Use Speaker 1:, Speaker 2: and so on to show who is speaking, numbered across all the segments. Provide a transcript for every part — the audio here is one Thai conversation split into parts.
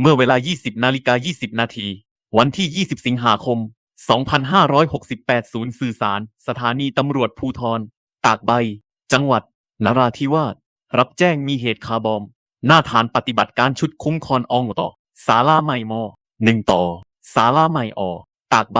Speaker 1: เมื่อเวลา 20 นาฬิกา 20 นาที วันที่ 20 สิงหาคม 2568 ศูนย์สื่อสาร สถานีตำรวจภูทร ตากใบ จังหวัด นราธิวาส รับแจ้งมีเหตุคาร์บอม หน้าฐานปฏิบัติการชุดคุ้มครององต่อศาลาใหม่มอหนึ่งต่อศาลาใหม่อตากใบ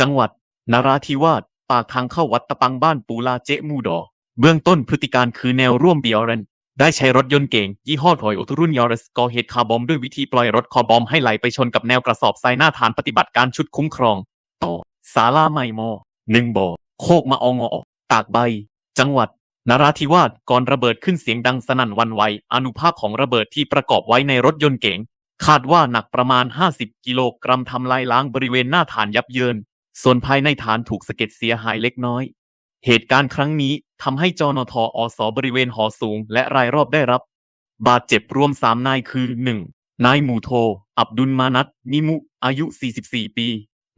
Speaker 1: จังหวัด นราธิวาส ปากทางเข้าวัดตะปังบ้านปูลาเจมูดอ เบื้องต้นพฤติการคือแนวร่วมเบียรัน ได้ใช้รถยนต์เก่ง ยี่ห้อถอยโอทุรุ่นยอร์สก่อเหตุคาร์บอมด้วยวิธีปล่อยรถคาร์บอมให้ไหลไปชนกับแนวกระสอบทรายหน้าฐานปฏิบัติการชุดคุ้มครองต่อศาลาใหม่มอหนึ่งบ่อโคกมาองอตากใบ จังหวัดนราธิวาสก่อนระเบิดขึ้นเสียงดังสนั่นวันไหวอนุภาคของระเบิดที่ประกอบไว้ในรถยนต์เก๋งคาดว่าหนักประมาณ 50 กิโลกรัมทำลายล้างบริเวณหน้าฐานยับเยิน ส่วนภายในฐานถูกสะเก็ดเสียหายเล็กน้อย เหตุการณ์ครั้งนี้ทำให้จนทอสบริเวณหอสูง และรายรอบได้รับ บาดเจ็บรวม3นายคือ 1. นายหมูโท อับดุลมานัตนิมุ อายุ 44 ปี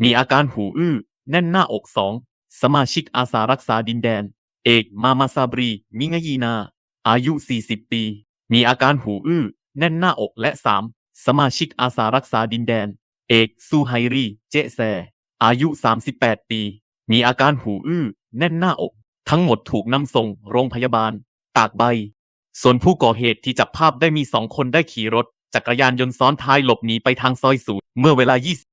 Speaker 1: มีอาการหูอื้อ แน่นหน้าอก 2. สมาชิกอาสารักษาดินแดน เอกมามาซาบรี มิงยีนา อายุ 40 ปี มีอาการหูอื้อ แน่นหน้าอกและ 3. สมาชิกอาสารักษาดินแดน เอกซูไฮรี เจแซ อายุ 38 ปี มีอาการหูอื้อ แน่นหน้าอก ทั้งหมดถูกนำส่งโรงพยาบาล ตากใบ ส่วนผู้ก่อเหตุที่จับภาพได้มีสองคนได้ขี่รถจักรยานยนต์ซ้อนท้ายหลบหนีไปทางซอยสูนย์เมื่อเวลา 20